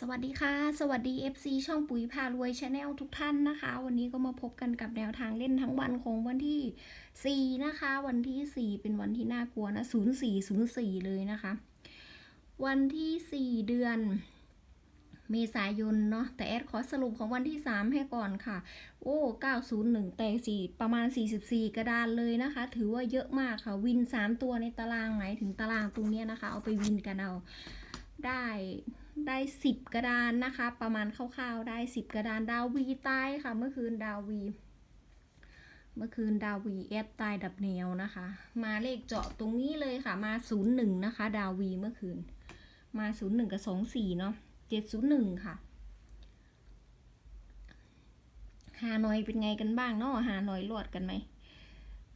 สวัสดีค่ะ สวัสดี FC ช่องปุ๋ยพารวยชาแนลทุกท่านนะคะ วันนี้ก็มาพบกันกับแนวทางเล่นทั้งวันของวันที่ 4 นะคะ วันที่ 4 เป็นวันที่น่ากลัวนะ 0404 เลยนะคะ วันที่ 4 เดือนเมษายนเนาะแต่แอดขอสรุปของวันที่ 3 ให้ก่อนค่ะ โอ้ 901 แต่สี่ประมาณ 44 กระดานเลยนะคะ ถือว่าเยอะมากค่ะ วิน 3 ตัวในตารางไหมถึงตารางตรงนี้นะคะ เอาไปวินกันเอา ได้ได้สิบกระดานนะคะ ประมาณคร่าวๆได้สิบกระดานดาววีตายค่ะเมื่อคืนดาววีเมื่อคืนดาววีแอดตายดับแนวนะคะ มาเลขเจาะตรงนี้เลยค่ะมาศูนย์หนึ่งนะคะ ดาววีเมื่อคืน มาศูนย์หนึ่งกับสองสี่เนาะเจ็ดศูนย์หนึ่งค่ะฮานอยเป็นไงกันบ้างเนาะฮานอยรอดกันไหม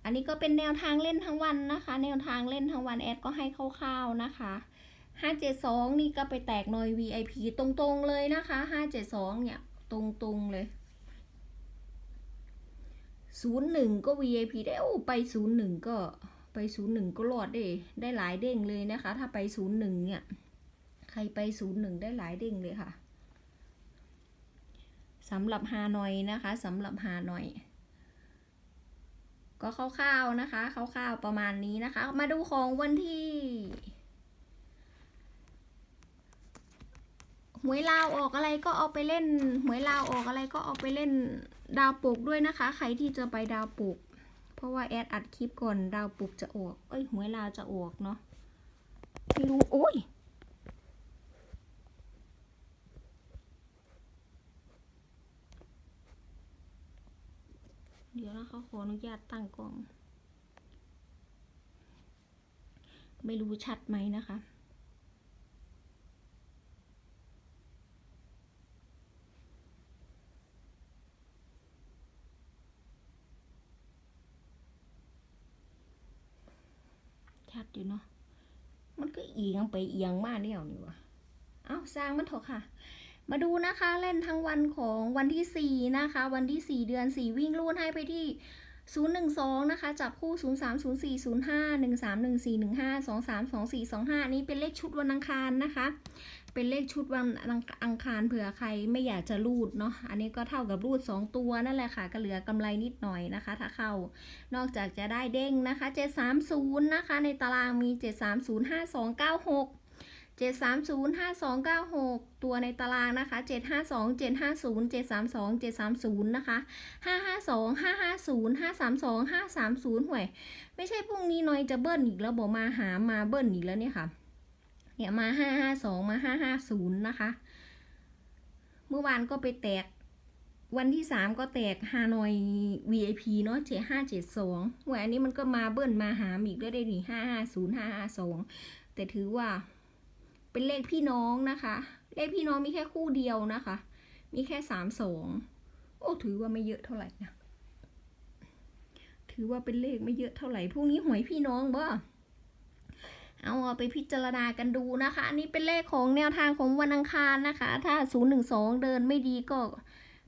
อันนี้ก็เป็นแนวทางเล่นทั้งวันนะคะ แนวทางเล่นทั้งวันแอดก็ให้คร่าวๆนะคะ ห้าเจ็ดสองนี่ก็ไปแตกหน่อย VIP ตรงๆเลยนะคะห้าเจ็ดสองเนี่ย ตรงๆเลยศูนย์หนึ่งก็ VIP ได้โอ้ไปศูนย์หนึ่งก็ไปศูนย์หนึ่งก็รอดได้ได้หลายเด้งเลยนะคะ ถ้าไปศูนย์หนึ่งเนี่ย ใครไปศูนย์หนึ่งได้หลายเด้งเลยค่ะสำหรับฮานอยนะคะสำหรับฮานอย ก็คร่าวๆนะคะคร่าวๆประมาณนี้นะคะ มาดูของวันที่ หวยลาวออกอะไรก็เอาไปเล่นหวยลาวออกอะไรก็เอาไปเล่นดาวปลูกด้วยนะคะ ใครที่จะไปดาวปลูก เพราะว่าแอดอัดคลิปก่อนดาวปลูกจะออก เอ้ยหวยลาวจะออกเนาะไม่รู้โอ้ยเดี๋ยวนะคะขออนุญาตตั้งกล้อง ไม่รู้ชัดไหมนะคะ ชัดอยู่เนาะ มันก็เอียงไปเอียงมากเนี่ยนี่วะเอ้าสร้างมันเถอะค่ะ มาดูนะคะเล่นทั้งวันของวันที่4นะคะ วันที่4เดือน4วิ่งรูดให้ไปที่ 012 นะคะ จับคู่ 0 3 0 4 0 5 1 3 1 4 1 5 2 3 2 4 2 5 นี้เป็นเลขชุดวันอังคารนะคะ เป็นเลขชุดวันอังคารเผื่อใครไม่อยากจะรูดเนาะ อันนี้ก็เท่ากับรูด 2 ตัวนั่นแหละค่ะ ก็เหลือกำไรนิดหน่อยนะคะ ถ้าเข้า นอกจากจะได้เด้งนะคะ 730 นะคะ ในตารางมี 730 730 5296 ตัวในตารางนะคะ 752 750 732 730 นะคะ 552 550 532 530 ห่วย ไม่ใช่พรุ่งนี้น้อยจะเบิ้ลอีกแล้วบอกมาหามาเบิ้ลอีกแล้วเนี่ยค่ะ เนี่ยมา 552 มา 550 นะคะ เมื่อวานก็ไปแตก วันที่ 3 ก็แตกฮานอย VIP เนาะ7572ห่วยอันนี้มันก็มาเบิ้ลมาหามอีกได้ได้ดี550 552 แต่ถือว่า เป็นเลขพี่น้องนะคะ เลขพี่น้องมีแค่คู่เดียวนะคะ มีแค่สามสองโอ้ถือว่าไม่เยอะเท่าไหร่นะถือว่าเป็นเลขไม่เยอะเท่าไหร่พวกนี้หวยพี่น้องบ่เอาเอาไปพิจารณากันดูนะคะ อันนี้เป็นเลขของแนวทางของวันอังคารนะคะ ถ้า 012 เดินไม่ดีก็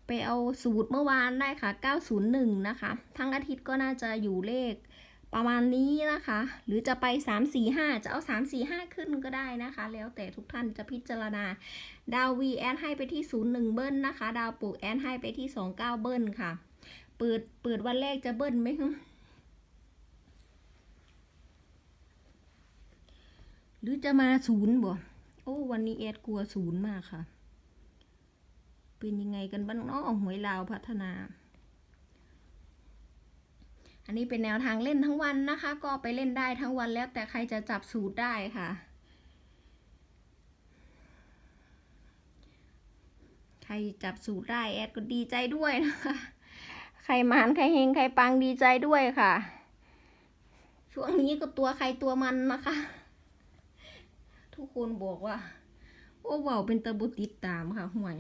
ไปเอาสูตรเมื่อวานได้ค่ะ 901 นะคะ ทั้งอาทิตย์ก็น่าจะอยู่เลข ประมาณนี้นะคะ หรือจะไป 3 4 5 จะเอา 3 4 5 ขึ้นก็ได้นะคะ แล้วแต่ทุกท่านจะพิจารณา ดาววีแอนให้ไปที่ 01 เบิ้ลนะคะ ดาวปลูกแอนให้ไปที่ 29 เบิ้ลค่ะ เปิด เปิดวันแรกจะเบิ้ลไหมคะหรือจะมาศูนย์บ่โอ้ วันนี้แอดกลัวศูนย์มากค่ะ เป็นยังไงกันบ้างเนาะหวยลาวพัฒนา อันนี้เป็นแนวทางเล่นทั้งวันนะคะ ก็ไปเล่นได้ทั้งวันแล้วแต่ใครจะจับสูตรได้ค่ะ ใครจับสูตรได้แอดก็ดีใจด้วยนะคะ ใครมานใครเฮงใครปังดีใจด้วยค่ะ ช่วงนี้ก็ตัวใครตัวมันนะคะ ทุกคนบอกว่า โอ้ว้าเป็นตะบุติดตามค่ะห่วย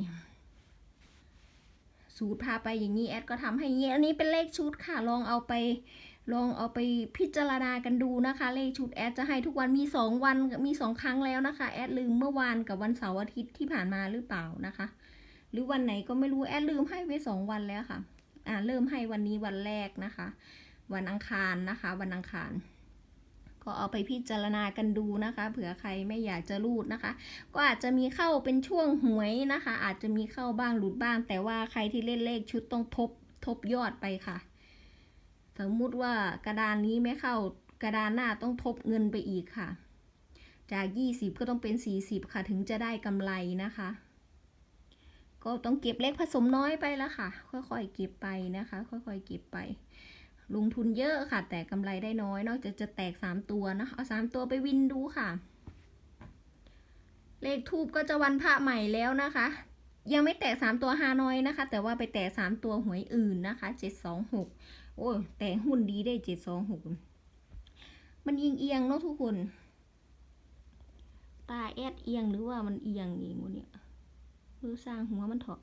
สูตรพาไปอย่างนี้แอดก็ทำให้อย่างนี้อันนี้เป็นเลขชุดค่ะลองเอาไป ลองเอาไปพิจารณากันดูนะคะ เลขชุดแอดจะให้ทุกวันมีสองวันมีสองครั้งแล้วนะคะแอดลืมเมื่อวานกับวันเสาร์อาทิตย์ที่ผ่านมาหรือเปล่านะคะ หรือวันไหนก็ไม่รู้แอดลืมให้ไปสองวันแล้วค่ะอ่าเริ่มให้วันนี้วันแรกนะคะ วันอังคารนะคะ วันอังคาร ก็เอาไปพิจารณากันดูนะคะ เผื่อใครไม่อยากจะรูดนะคะ ก็อาจจะมีเข้าเป็นช่วงหวยนะคะ อาจจะมีเข้าบ้างหลุดบ้าง แต่ว่าใครที่เล่นเลขชุดต้องทบทบยอดไปค่ะ สมมุติว่ากระดานนี้ไม่เข้ากระดานหน้าต้องทบเงินไปอีกค่ะ จาก 20 ก็ต้องเป็น 40 ค่ะ ถึงจะได้กำไรนะคะ ก็ต้องเก็บเล็กผสมน้อยไปแล้วค่ะ ค่อยๆเก็บไปนะคะ ค่อยๆเก็บไป ลงทุนเยอะค่ะ แต่กำไรได้น้อย นอกจากจะแตก 3 ตัวนะเอา 3 ตัวไปวินดูค่ะ เลขทูบก็จะวันพระใหม่แล้วนะคะ ยังไม่แตก 3 ตัวฮานอยนะคะ แต่ว่าไปแตก 3 ตัวหวยอื่นนะคะ 726 โอ้แต่หุ้นดีได้ 726 มันยิงเอียงเนาะทุกคนตาแอดเอียงหรือว่ามันเอียงเองวะเนี่ยเพื่อสร้างหัวมันเถอะ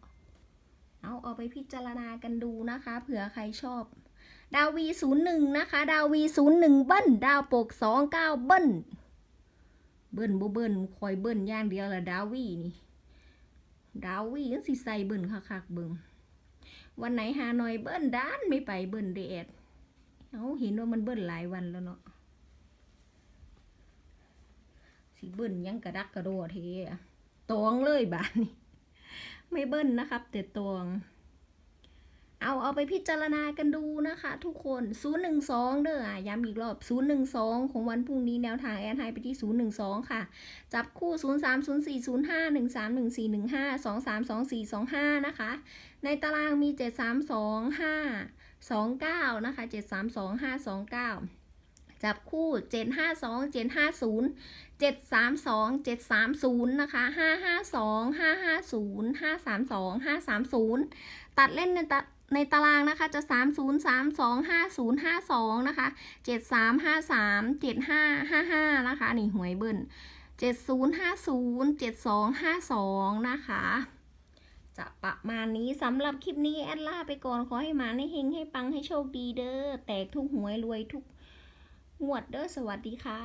เอาเอาไปพิจารณากันดูนะคะ เผื่อใครชอบ ดาววีศูนย์หนึ่งนะคะ ดาววีศูนย์หนึ่งเบิ้ลดาวปกสองเก้าเบิ้ลเบิ้ลบ่เบิ้ลคอยเบิ้ลย่างเดียวละดาววีนี่ดาววียังสิใส่เบิ้ลคักๆเบิ่งวันไหนหาหน่อยเบิ้ลด้านไม่ไปเบิ้ลเดดเอาเห็นว่ามันเบิ้ลหลายวันแล้วเนาะสิเบิ้ลยังกระดักกระโดดเทตวงเลยบานนี้ไม่เบิ้ลนะครับแต่ตวง เอาเอาไปพิจารณากันดูนะคะทุกคน 012 เด้อย้ำอีกรอบ 012 ของวันพรุ่งนี้แนวทางแอนไฮไปที่ 012 ค่ะ จับคู่ 03 04 05 13 14 15 23 24 25 นะคะ ในตารางมี 732 5 29นะคะ 732 5 29จับคู่ 752 750 732 730 นะคะ 552 550 532 530 ตัดเล่นในตะ ในตารางนะคะจะ 30 32 50 52 นะคะ 73 53 75 55 นะคะ นี่หวยเบิ้ล70 50 72 52 นะคะ จะประมาณนี้สำหรับคลิปนี้แอดล่าไปก่อน ขอให้มาให้เฮงให้ปังให้โชคดีเด้อ แตกทุกหวยรวยทุกงวดเด้อ สวัสดีค่ะ